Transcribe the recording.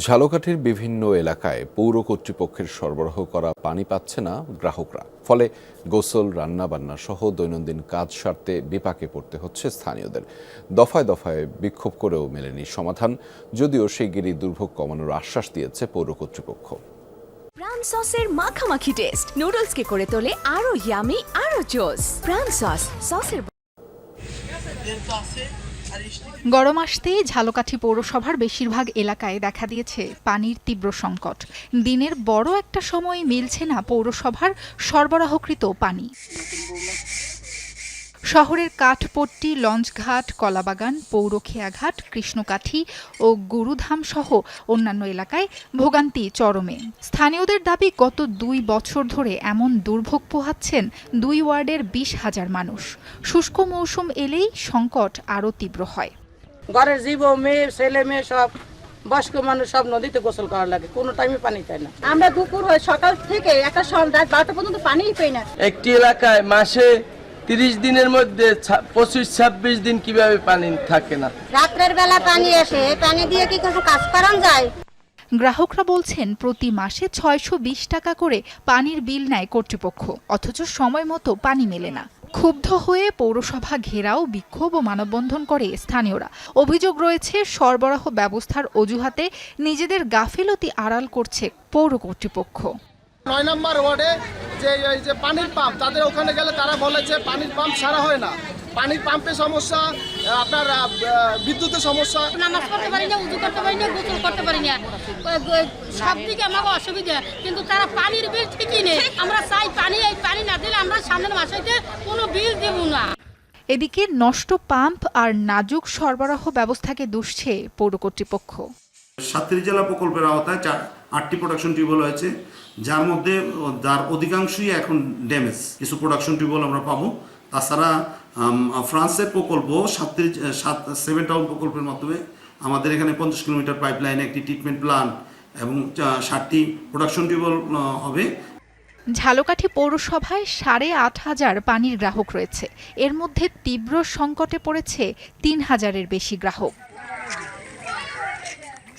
ঝালকাঠির বিভিন্ন এলাকায় পৌর কর্তৃপক্ষের সরবরাহ করা পানি পাচ্ছে না গ্রাহকরা। ফলে গোসল, রান্নাবান্না সহ দৈনন্দিন কাজ সারতে বিপাকে পড়তে হচ্ছে স্থানীয়দের। দফায় দফায় বিক্ষোভ করেও মেলেনি সমাধান, যদিও শিগগিরই দুর্ভোগ কমানোর আশ্বাস দিয়েছে পৌর কর্তৃপক্ষ। প্রাণ সসের মাখামাখি টেস্ট। নুডলসকে করে তোলে আরও ইয়ামি আরও জোস প্রাণ সস, সসের গরম আসতেই ঝালকাঠি পৌরসভার বেশিরভাগ এলাকায় দেখা দিয়েছে পানির তীব্র সংকট। দিনের বড় একটা সময় মিলছে না পৌরসভার সরবরাহকৃত পানি। শহরের কাঠপট্টি লঞ্চঘাট কলাবাগান পৌর খেয়াঘাট কৃষ্ণকাঠি ও গুরুধাম সহ অন্যান্য এলাকায় ভোগান্তি চরমে। স্থানীয়দের দাবি গত দুই বছর ধরে এমন দুর্ভোগ পোহাচ্ছেন দুই ওয়ার্ডের বিশ হাজার মানুষ। শুষ্ক মৌসুম এলেই সংকট আরও তীব্র হয়। ঘরের জীব মেয়ে ছেলে মেয়ে সব বয়স্ক মানুষ সব নদীতে গোসল করার লাগে। কোনো টাইমে পানি চায় না। আমরা দুপুর হয়ে সকাল থেকে একটা সন্ধ্যা রাত বারোটা পর্যন্ত পানিই পাই না। একটি এলাকায় মাসে তিরিশ দিনের মধ্যে পঁচিশ ছাব্বিশ দিন কীভাবে পানি থাকে না? রাত্রের বেলা পানি আসে পানি দিয়ে কি কিছু কাজ করান যায়? গ্রাহকরা বলছেন প্রতি মাসে ছয়শো বিশ টাকা করে পানির বিল নেয় কর্তৃপক্ষ। অথচ সময় মতো পানি মেলে না। ক্ষুব্ধ হয়ে পৌরসভা ঘেরাও বিক্ষোভ ও মানববন্ধন করে স্থানীয়রা। অভিযোগ রয়েছে সরবরাহ ব্যবস্থার অজুহাতে নিজেদের গাফিলতি আড়াল করছে পৌর কর্তৃপক্ষ। নয় নম্বর ওয়ার্ডে যে এই যে পানির পাম্প তাদের ওখানে গেলে তারা বলে যে পানির পাম্প সারা হয় না। পানির পাম্পের সমস্যা আপনার বিদ্যুতের সমস্যা। নামাজ পড়তে পারি না উজু করতে পারি না গোসল করতে পারি না। সব দিকে আমাকে অসুবিধা কিন্তু তারা পানির বিল ঠিকই নেই আমরা চাই পানি এই পানি না দিলে আমরা সামনের মাসে কোনো বিল দেব না। এদিকে নষ্ট পাম্প আর নাজুক সরবরাহ ব্যবস্থাকে দুষছে পৌর কর্তৃপক্ষ। সাতত্রিশ জেলা প্রকল্পের আওতায় চার, আটটি প্রোডাকশন টিউবওয়েল হয়েছে যার মধ্যে, যার অধিকাংশই এখন ড্যামেজ কিছু প্রোডাকশন টিউবওয়েল আমরা পাবো। তাছাড়া ফ্রান্সের প্রকল্প সাতত্রিশ সাত সেভেন টাউন প্রকল্পের মাধ্যমে আমাদের এখানে পঞ্চাশ কিলোমিটার পাইপ লাইনে একটি ট্রিটমেন্ট প্ল্যান্ট এবং ষাটটি প্রোডাকশন টিউবওয়েল হবে। ঝালকাঠি পৌরসভায় সাড়ে আট হাজার পানির গ্রাহক রয়েছে। এর মধ্যে তীব্র সংকটে পড়েছে তিন হাজারের বেশি গ্রাহক।